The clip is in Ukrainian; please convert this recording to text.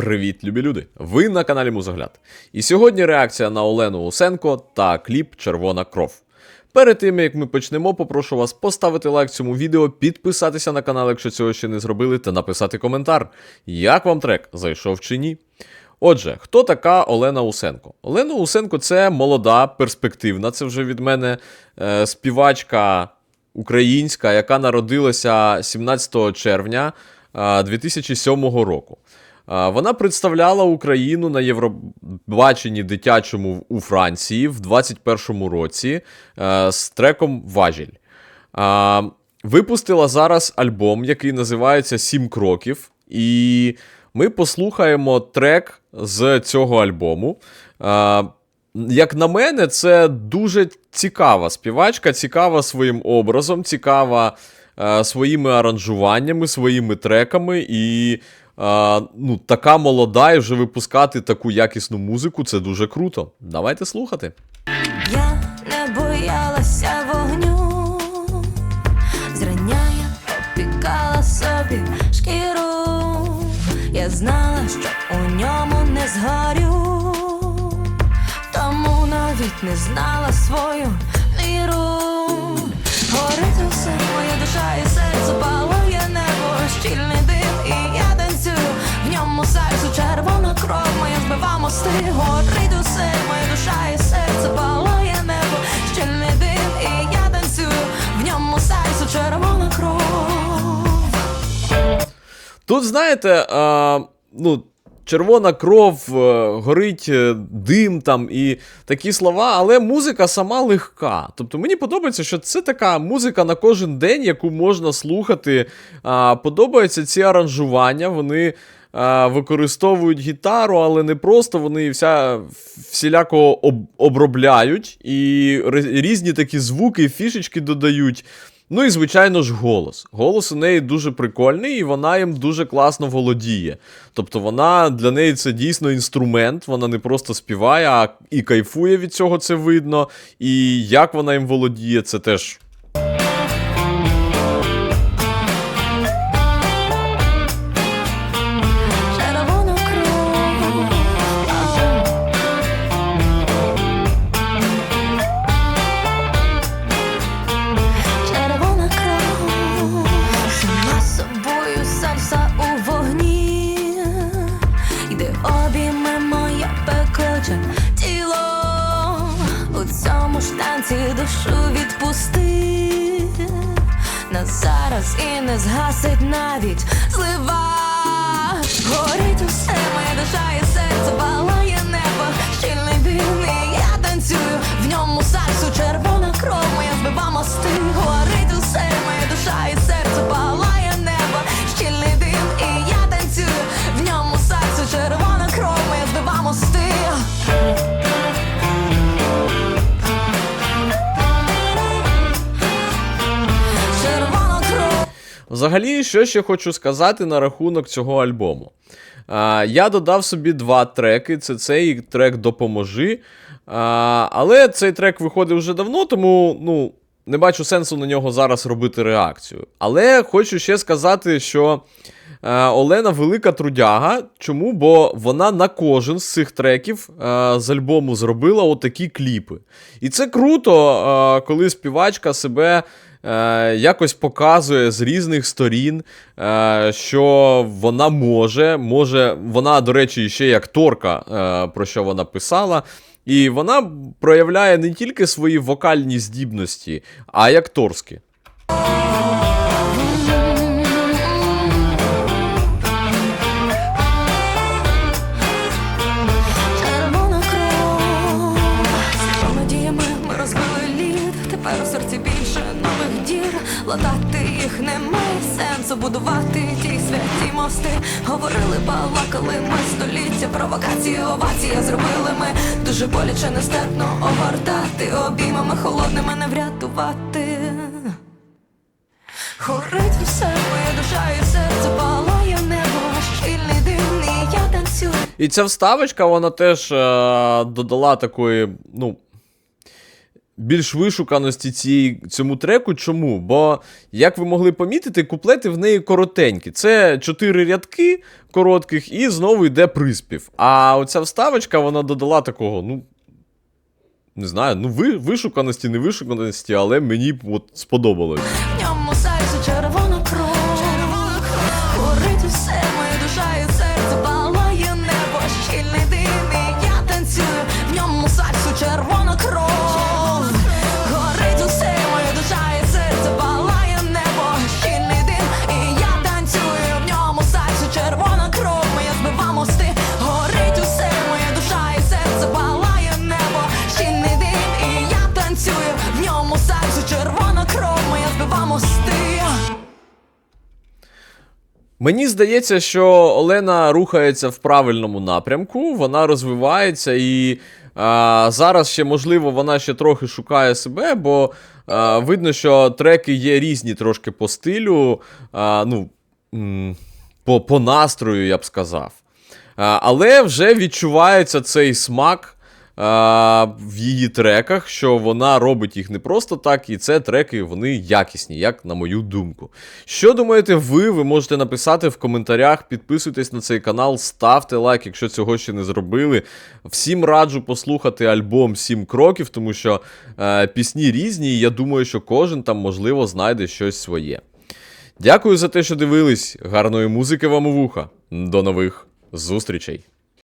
Привіт, любі люди! Ви на каналі Музогляд. І сьогодні реакція на Олену Усенко та кліп Червона кров. Перед тим як ми почнемо, попрошу вас поставити лайк цьому відео, підписатися на канал, якщо цього ще не зробили, та написати коментар, як вам трек зайшов чи ні. Отже, хто така Олена Усенко? Олена Усенко це молода, перспективна, це вже від мене е, співачка українська, яка народилася 17 червня е, 2007 року. Вона представляла Україну на Євробаченні дитячому у Франції в 21-му році е, з треком Важіль. Випустила зараз альбом, який називається Сім кроків. І ми послухаємо трек з цього альбому. Як на мене, це дуже цікава співачка, цікава своїм образом, цікава е, своїми аранжуваннями, своїми треками. І е, ну, така молода, і вже випускати таку якісну музику це дуже круто. Давайте слухати. Я не боялася вогню, зрання я опікала собі шкіру, я знала, що у ньому не згорю, тому навіть не знала свою віру. Горить усе, моя душа і серце Тут, знаєте, а, ну, червона кров, е, горить е, дим там і такі слова, але музика сама легка. Тобто мені подобається, що це така музика на кожен день, яку можна слухати. А, подобаються ці аранжування, вони. Використовують гітару, але не просто вони вся всіляко об, обробляють і різні такі звуки, фішечки додають. Ну і звичайно ж голос. Голос у неї дуже прикольний, і вона їм дуже класно володіє. Тобто вона для неї це дійсно інструмент, вона не просто співає, а і кайфує від цього, це видно. І як вона їм володіє, це теж. Танці душу відпусти. нас зараз і не згасить навіть злива. Горить усе, моя душа і серце палає небо, щільний Взагалі, що ще хочу сказати на рахунок цього альбому. Я додав собі два треки: це цей трек Допоможи. Але цей трек виходив вже давно, тому ну, не бачу сенсу на нього зараз робити реакцію. Але хочу ще сказати, що. Е, Олена велика трудяга. Чому? Бо вона на кожен з цих треків е, з альбому зробила отакі кліпи. І це круто, е, коли співачка себе якось показує з різних сторін, що вона може. може. Вона, до речі, ще й акторка, про що вона писала. І вона проявляє не тільки свої вокальні здібності, а й акторські. Дір їх немає сенсу Будувати ті святі мости. Говорили, балакали ми століття Провокації, овації зробили ми. Дуже боляче нестерпно огортати Обіймами холодними не врятувати. Горить усе, моя душа і серце палає небо. Щільний і я танцюю. І ця вставочка, вона теж е, додала такої, ну. Більш вишуканості цій, цьому треку. Чому? Бо, як ви могли помітити, куплети в неї коротенькі. Це чотири рядки коротких, і знову йде приспів. А оця вставочка вона додала такого, ну. Не знаю, ну ви, вишуканості, не вишуканості, але мені от сподобалось. Мені здається, що Олена рухається в правильному напрямку, вона розвивається і а, зараз ще, можливо, вона ще трохи шукає себе, бо а, видно, що треки є різні трошки по стилю, а, ну, по, по настрою, я б сказав. А, але вже відчувається цей смак. А, В її треках, що вона робить їх не просто так, і це треки вони якісні, як на мою думку. Що думаєте ви? Ви можете написати в коментарях, підписуйтесь на цей канал, ставте лайк, якщо цього ще не зробили. Всім раджу послухати альбом «Сім кроків, тому що е, пісні різні, і я думаю, що кожен там, можливо, знайде щось своє. Дякую за те, що дивились. Гарної музики вам у вуха. До нових зустрічей!